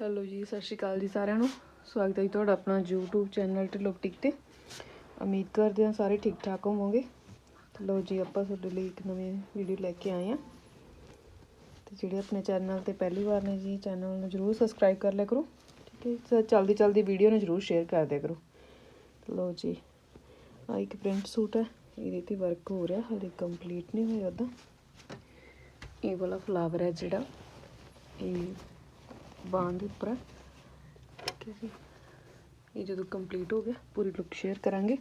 Hello ਜੀ, ਸਤਿ ਸ਼੍ਰੀ ਅਕਾਲ ਜੀ ਸਾਰਿਆਂ ਨੂੰ। ਸਵਾਗਤ ਹੈ ਜੀ ਤੁਹਾਡਾ ਆਪਣਾ YouTube ਚੈਨਲ ਟਿਲੋਪਟਿਕ ਤੇ। ਉਮੀਦ ਕਰਦੇ ਹਾਂ ਸਾਰੇ ਠੀਕ ਠਾਕ ਹੋਵੋਗੇ। ਤੇ ਲੋ ਜੀ, ਆਪਾਂ ਤੁਹਾਡੇ ਲਈ ਇੱਕ ਨਵੀਂ ਵੀਡੀਓ ਲੈ ਕੇ ਆਏ ਹਾਂ। ਤੇ ਜਿਹੜੇ ਆਪਣੇ ਚੈਨਲ ਤੇ ਪਹਿਲੀ ਵਾਰ ਨੇ ਜੀ, ਚੈਨਲ ਨੂੰ ਜਰੂਰ ਸਬਸਕ੍ਰਾਈਬ ਕਰ ਲਿਆ ਕਰੋ। ਠੀਕ ਹੈ ਤੇ ਚਲਦੀ ਚਲਦੀ ਵੀਡੀਓ ਨੂੰ ਜਰੂਰ ਸ਼ੇਅਰ ਕਰ ਦਿਆ ਕਰੋ। ਲੋ ਜੀ ਆ ਇੱਕ ਪ੍ਰਿੰਟ ਸੂਟ ਹੈ। ਇਹਦੇ ਤੇ ਵਰਕ ਹੋ ਰਿਹਾ, ਹਲੇ ਕੰਪਲੀਟ ਨਹੀਂ ਹੋਇਆ ਉਹਦਾ। ਇਹ ਵਾਲਾ ਫਲਾਵਰ ਹੈ ਜਿਹੜਾ, ਇਹ ਬਾਂਹ ਦੇ ਉੱਪਰ। ਠੀਕ ਹੈ ਜੀ। ਇਹ ਜਦੋਂ ਕੰਪਲੀਟ ਹੋ ਗਿਆ, ਪੂਰੀ ਲੁੱਕ ਸ਼ੇਅਰ ਕਰਾਂਗੇ।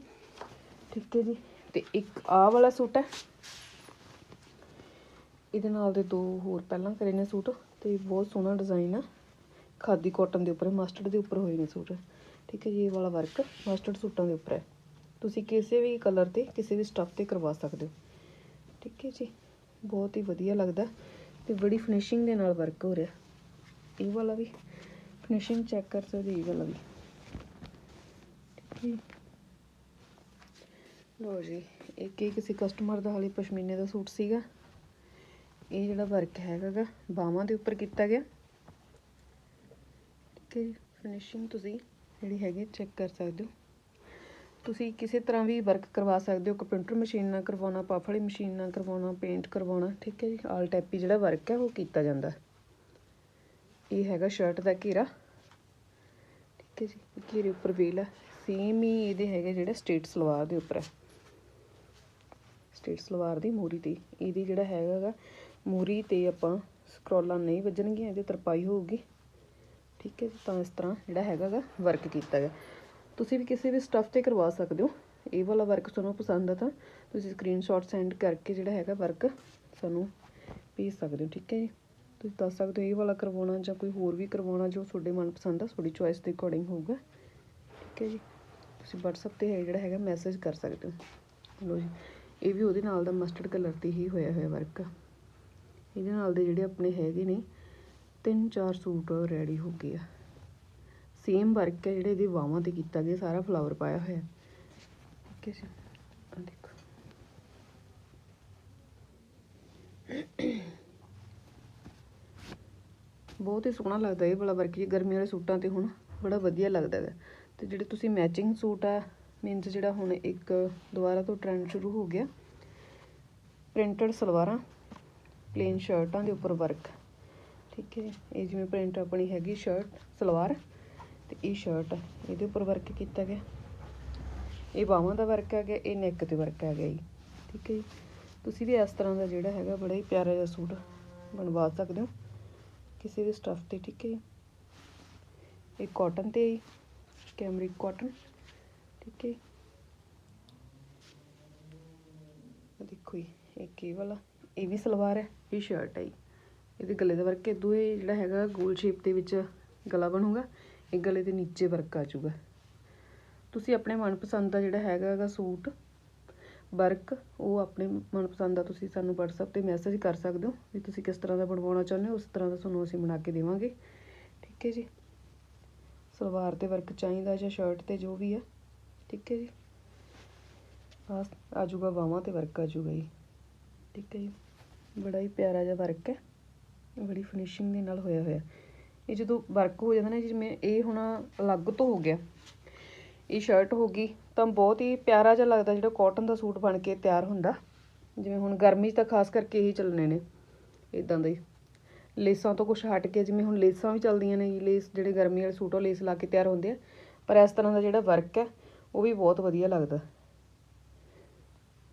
ਠੀਕ ਹੈ ਜੀ। ਤੇ ਇੱਕ ਆਹ ਵਾਲਾ ਸੂਟ ਹੈ। ਇਹਦੇ ਨਾਲ ਦੇ ਦੋ ਹੋਰ ਪਹਿਲਾਂ ਕਰੇ ਨੇ ਸੂਟ। ਤੇ ਬਹੁਤ ਸੋਹਣਾ ਡਿਜ਼ਾਈਨ ਆ। ਖਾਦੀ ਕਾਟਨ ਦੇ ਉੱਪਰ ਮਸਟਰਡ ਦੇ ਉੱਪਰ ਹੋਏ ਨੇ ਸੂਟ। ਠੀਕ ਹੈ ਜੀ, ਇਹ ਵਾਲਾ ਵਰਕ ਮਸਟਰਡ ਸੂਟਾਂ ਦੇ ਉੱਪਰ ਹੈ। ਤੁਸੀਂ ਕਿਸੇ ਵੀ ਕਲਰ ਤੇ, ਕਿਸੇ ਵੀ ਸਟੱਫ ਤੇ ਕਰਵਾ ਸਕਦੇ ਹੋ। ਠੀਕ ਹੈ ਜੀ। ਬਹੁਤ ਹੀ ਵਧੀਆ ਲੱਗਦਾ। ਤੇ ਬੜੀ ਫਿਨਿਸ਼ਿੰਗ ਦੇ ਨਾਲ ਵਰਕ ਹੋ ਰਿਹਾ। ਇਹ ਵਾਲਾ ਵੀ। ਫਿਨਿਸ਼ਿੰਗ ਚੈੱਕ ਕਰ ਸਕਦੇ ਇਹ ਵਾਲਾ ਵੀ। ਠੀਕ ਹੈ। ਲੋ ਜੀ, ਇੱਕ ਇਹ ਕਿਸੇ ਕਸਟਮਰ ਦਾ ਹਾਲੇ ਪਸ਼ਮੀਨੇ ਦਾ ਸੂਟ ਸੀਗਾ। ਇਹ ਜਿਹੜਾ ਵਰਕ ਹੈਗਾ ਬਾਹਾਂ ਦੇ ਉੱਪਰ ਕੀਤਾ ਗਿਆ। ਠੀਕ ਹੈ ਫਿਨਿਸ਼ਿੰਗ ਤੁਸੀਂ ਜਿਹੜੀ ਹੈਗੀ ਚੈੱਕ ਕਰ ਸਕਦੇ ਹੋ। ਤੁਸੀਂ ਕਿਸੇ ਤਰ੍ਹਾਂ ਵੀ ਵਰਕ ਕਰਵਾ ਸਕਦੇ ਹੋ ਕੰਪਿਊਟਰ ਮਸ਼ੀਨ ਨਾਲ ਕਰਵਾਉਣਾ ਪਫ ਵਾਲੀ ਮਸ਼ੀਨ ਨਾਲ ਕਰਵਾਉਣਾ ਪੇਂਟ ਕਰਵਾਉਣਾ, ਠੀਕ ਹੈ ਜੀ ਆਲ ਟੈਪੀ ਜਿਹੜਾ ਵਰਕ ਹੈ, ਉਹ ਕੀਤਾ ਜਾਂਦਾ। ਇਹ ਹੈਗਾ ਸ਼ਰਟ ਦਾ ਘੇਰਾ। ਠੀਕ ਹੈ ਜੀ ਘੇਰੇ ਉੱਪਰ ਵੇਲ ਹੈ ਸੇਮ ਹੀ ਇਹਦੇ ਹੈਗੇ ਜਿਹੜੇ ਸਟੇਟ ਸਲਵਾਰ ਦੇ ਉੱਪਰ ਹੈ ਸਟੇਟ ਸਲਵਾਰ ਦੀ ਮੂਰੀ ਤੇ। ਇਹਦੀ ਜਿਹੜਾ ਹੈਗਾ ਗਾ ਤੇ ਆਪਾਂ ਸਕਰੋਲਾਂ ਨਹੀਂ ਵੱਜਣਗੀਆਂ, ਇਹਦੇ ਤਰਪਾਈ ਹੋਊਗੀ। ਠੀਕ ਹੈ ਜੀ, ਤਾਂ ਇਸ ਤਰ੍ਹਾਂ ਜਿਹੜਾ ਹੈਗਾ ਗਾ ਵਰਕ ਕੀਤਾ ਗਿਆ। ਤੁਸੀਂ ਵੀ ਕਿਸੇ ਵੀ ਸਟੱਫ ਤੇ ਕਰਵਾ ਸਕਦੇ ਹੋ। ਇਹ ਵਾਲਾ ਵਰਕ ਤੁਹਾਨੂੰ ਪਸੰਦ ਆ ਤਾਂ ਤੁਸੀਂ ਸਕਰੀਨਸ਼ਾਟ ਸੈਂਡ ਕਰਕੇ ਜਿਹੜਾ ਹੈਗਾ ਵਰਕ ਸਾਨੂੰ ਭੇਜ ਸਕਦੇ ਹੋ। ਠੀਕ ਹੈ ਜੀ। ਤੁਸੀਂ ਦੱਸ ਸਕਦੇ ਹੋ, ਇਹ ਵਾਲਾ ਕਰਵਾਉਣਾ ਜਾਂ ਕੋਈ ਹੋਰ ਵੀ ਕਰਵਾਉਣਾ ਜੋ ਤੁਹਾਡੇ ਮਨਪਸੰਦ ਆ, ਤੁਹਾਡੀ ਚੋਇਸ ਦੇ ਅਕੋਰਡਿੰਗ ਹੋਊਗਾ। ਠੀਕ ਹੈ ਜੀ? ਤੁਸੀਂ WhatsApp ਤੇ ਜਿਹੜਾ ਹੈਗਾ ਮੈਸੇਜ ਕਰ ਸਕਦੇ ਹੋ। ਲੋ ਜੀ, ਇਹ ਵੀ ਉਹਦੇ ਨਾਲ ਦਾ ਮਸਟਰਡ ਕਲਰ ਤੇ ਹੀ ਹੋਇਆ ਹੋਇਆ ਵਰਕ ਇਹਦੇ ਨਾਲ ਦੇ ਜਿਹੜੇ ਆਪਣੇ ਹੈਗੇ ਨੇ, ਤਿੰਨ ਚਾਰ ਸੂਟ ਰੈਡੀ ਹੋ ਗਏ ਆ। ਸੇਮ ਵਰਕ ਹੈ ਜਿਹੜੇ ਇਹਦੇ ਬਾਹਾਂ ਤੇ ਕੀਤਾ ਗਿਆ, ਸਾਰਾ ਫਲਾਵਰ ਪਾਇਆ ਹੋਇਆ। ਠੀਕ ਹੈ ਜੀ? ਆ ਦੇਖੋ। ਬਹੁਤ ਹੀ ਸੋਹਣਾ ਲੱਗਦਾ ਇਹ ਵਾਲਾ ਵਰਕ ਜੀ ਗਰਮੀ ਵਾਲੇ ਸੂਟਾਂ ਤੇ ਹੁਣ ਬੜਾ ਵਧੀਆ ਲੱਗਦਾ ਹੈ ਤੇ ਜਿਹੜੇ ਤੁਸੀਂ ਮੈਚਿੰਗ ਸੂਟ ਆ ਮੀਨਸ ਜਿਹੜਾ ਹੁਣ ਇੱਕ ਦੁਬਾਰਾ ਤੋਂ ਟ੍ਰੈਂਡ ਸ਼ੁਰੂ ਹੋ ਗਿਆ ਪ੍ਰਿੰਟਡ ਸਲਵਾਰਾਂ ਪਲੇਨ ਸ਼ਰਟਾਂ ਦੇ ਉੱਪਰ ਵਰਕ ਠੀਕ ਹੈ, ਇਹ ਜਿਵੇਂ ਪ੍ਰਿੰਟ ਆਪਣੀ ਹੈਗੀ ਸ਼ਰਟ ਸਲਵਾਰ, ਤੇ ਇਹ ਸ਼ਰਟ ਇਹਦੇ ਉੱਪਰ ਵਰਕ ਕੀਤਾ ਗਿਆ। ਇਹ ਬਾਹਾਂ ਦਾ ਵਰਕ ਹੈ ਗਿਆ, ਇਹ ਨੈਕ ਤੇ ਵਰਕ ਹੈ ਗਿਆ ਜੀ। ਠੀਕ ਹੈ ਜੀ। ਤੁਸੀਂ ਵੀ ਇਸ ਤਰ੍ਹਾਂ ਦਾ ਜਿਹੜਾ ਹੈਗਾ, ਬੜਾ ਹੀ ਪਿਆਰਾ ਜਿਹਾ ਸੂਟ ਬਣਵਾ ਸਕਦੇ ਹੋ। ਕਿਸੇ ਵੀ ਸਟੱਫ ਤੇ, ਠੀਕ ਹੈ ਇਹ ਕਾਟਨ ਤੇ ਹੈ ਕੈਮਰਿਕ ਕਾਟਨ ਠੀਕ ਹੈ? ਦੇਖੋ ਜੀ ਇੱਕ ਇਹ ਵਾਲਾ? ਇਹ ਵੀ ਸਲਵਾਰ ਹੈ, ਇਹ ਸ਼ਰਟ ਹੈ ਇਹਦੇ ਗਲੇ ਦਾ ਵਰਕ ਇਦੋਂ ਇਹ ਜਿਹੜਾ ਹੈਗਾ ਗੋਲ ਸ਼ੇਪ ਦੇ ਵਿੱਚ ਗਲਾ ਬਣੂਗਾ, ਇਹ ਗਲੇ ਦੇ ਨੀਚੇ ਵਰਕ ਆ ਜਾਊਗਾ। ਤੁਸੀਂ ਆਪਣੇ ਮਨਪਸੰਦ ਦਾ ਜਿਹੜਾ ਹੈਗਾ ਹੈਗਾ ਸੂਟ ਵਰਕ, ਉਹ ਆਪਣੇ ਮਨਪਸੰਦ ਦਾ ਤੁਸੀਂ ਸਾਨੂੰ WhatsApp ਤੇ ਮੈਸੇਜ ਕਰ ਸਕਦੇ ਹੋ ਵੀ ਤੁਸੀਂ ਕਿਸ ਤਰ੍ਹਾਂ ਦਾ ਬਣਵਾਉਣਾ ਚਾਹੁੰਦੇ ਹੋ, ਉਸ ਤਰ੍ਹਾਂ ਦਾ ਤੁਹਾਨੂੰ ਅਸੀਂ ਬਣਾ ਕੇ ਦੇਵਾਂਗੇ। ਠੀਕ ਹੈ ਜੀ? ਸਲਵਾਰ ਤੇ ਵਰਕ ਚਾਹੀਦਾ ਜਾਂ ਸ਼ਰਟ ਤੇ ਜੋ ਵੀ ਹੈ। ਠੀਕ ਹੈ ਜੀ? ਬਸ, ਆ ਜਾਊਗਾ ਬਾਹਾਂ ਤੇ ਵਰਕ ਆ ਜਾਊਗਾ ਜੀ। ਠੀਕ ਹੈ ਜੀ? ਬੜਾ ਹੀ ਪਿਆਰਾ ਜਿਹਾ ਵਰਕ ਹੈ। ਬੜੀ ਫਿਨਿਸ਼ਿੰਗ ਦੇ ਨਾਲ ਹੋਇਆ ਹੋਇਆ। ਇਹ ਜਦੋਂ ਵਰਕ ਹੋ ਜਾਂਦਾ ਨਾ, ਜਿਵੇਂ ਇਹ ਹੁਣ ਅਲੱਗ ਤੋਂ ਹੋ ਗਿਆ। ਇਹ ਸ਼ਰਟ ਹੋ ਗਈ, ਤਾਂ ਬਹੁਤ ਹੀ ਪਿਆਰਾ ਜਿਹਾ ਲੱਗਦਾ ਜਿਹੜਾ ਕਾਟਨ ਦਾ ਸੂਟ ਬਣ ਕੇ ਤਿਆਰ ਹੁੰਦਾ। ਜਿਵੇਂ ਹੁਣ ਗਰਮੀ 'ਚ ਤਾਂ ਖਾਸ ਕਰਕੇ ਇਹੀ ਚੱਲਣੇ ਨੇ ਇਦਾਂ ਦੇ ਲੇਸਾਂ ਤੋਂ ਕੁਝ ਹਟ ਕੇ, ਜਿਵੇਂ ਹੁਣ ਲੇਸਾਂ ਵੀ ਚੱਲਦੀਆਂ ਨੇ, ਲੇਸ ਜਿਹੜੇ ਗਰਮੀ ਵਾਲੇ ਸੂਟ ਉਹ ਲੇਸ ਲਾ ਕੇ ਤਿਆਰ ਹੁੰਦੇ ਆ। ਪਰ ਇਸ ਤਰ੍ਹਾਂ ਦਾ ਜਿਹੜਾ ਵਰਕ ਹੈ, ਉਹ ਵੀ ਬਹੁਤ ਵਧੀਆ ਲੱਗਦਾ।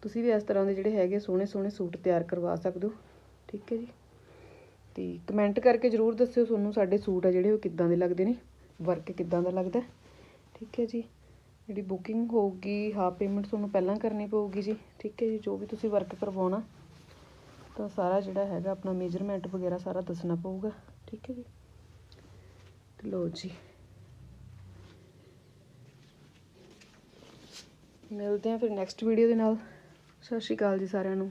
ਤੁਸੀਂ ਵੀ ਇਸ ਤਰ੍ਹਾਂ ਦੇ ਜਿਹੜੇ ਹੈਗੇ ਸੋਹਣੇ ਸੋਹਣੇ ਸੂਟ ਤਿਆਰ ਕਰਵਾ ਸਕਦੇ ਹੋ, ਠੀਕ ਹੈ ਜੀ? ਤੇ ਕਮੈਂਟ ਕਰਕੇ ਜਰੂਰ ਦੱਸਿਓ ਤੁਹਾਨੂੰ ਸਾਡੇ ਸੂਟ ਆ ਜਿਹੜੇ ਉਹ ਕਿੱਦਾਂ ਦੇ ਲੱਗਦੇ ਨੇ ਵਰਕ ਕਿੱਦਾਂ ਦਾ ਲੱਗਦਾ, ਠੀਕ ਹੈ ਜੀ? ਜਿਹੜੀ ਬੁਕਿੰਗ ਹੋਊਗੀ ਹਾਫ ਪੇਮੈਂਟ ਤੁਹਾਨੂੰ ਪਹਿਲਾਂ ਕਰਨੀ ਪਊਗੀ ਜੀ। ਠੀਕ ਹੈ ਜੀ, ਜੋ ਵੀ ਤੁਸੀਂ ਵਰਕ ਕਰਵਾਉਣਾ, ਤਾਂ ਸਾਰਾ ਜਿਹੜਾ ਹੈਗਾ ਆਪਣਾ ਮੇਜਰਮੈਂਟ ਵਗੈਰਾ ਸਾਰਾ ਦੱਸਣਾ ਪਊਗਾ। ਠੀਕ ਹੈ ਜੀ? ਤੇ ਲਓ ਜੀ। ਮਿਲਦੇ ਹਾਂ ਫਿਰ ਨੈਕਸਟ ਵੀਡੀਓ ਦੇ ਨਾਲ। ਸਤਿ ਸ਼੍ਰੀ ਅਕਾਲ ਜੀ ਸਾਰਿਆਂ ਨੂੰ।